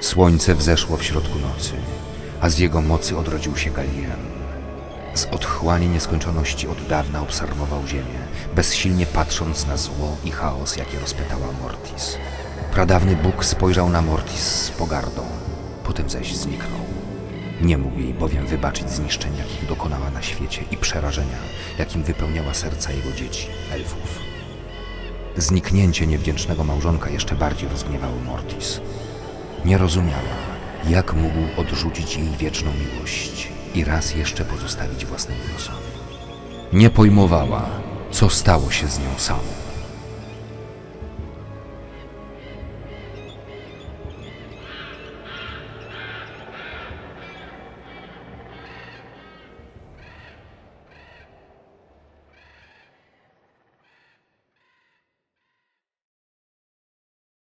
Słońce wzeszło w środku nocy, a z jego mocy odrodził się Galien. Z otchłani nieskończoności od dawna obserwował ziemię, bezsilnie patrząc na zło i chaos, jakie rozpętała Mortis. Pradawny Bóg spojrzał na Mortis z pogardą, potem zaś zniknął. Nie mógł jej bowiem wybaczyć zniszczeń, jakich dokonała na świecie i przerażenia, jakim wypełniała serca jego dzieci, elfów. Zniknięcie niewdzięcznego małżonka jeszcze bardziej rozgniewało Mortis. Nie rozumiała, jak mógł odrzucić jej wieczną miłość i raz jeszcze pozostawić własnymi losami. Nie pojmowała, co stało się z nią samą.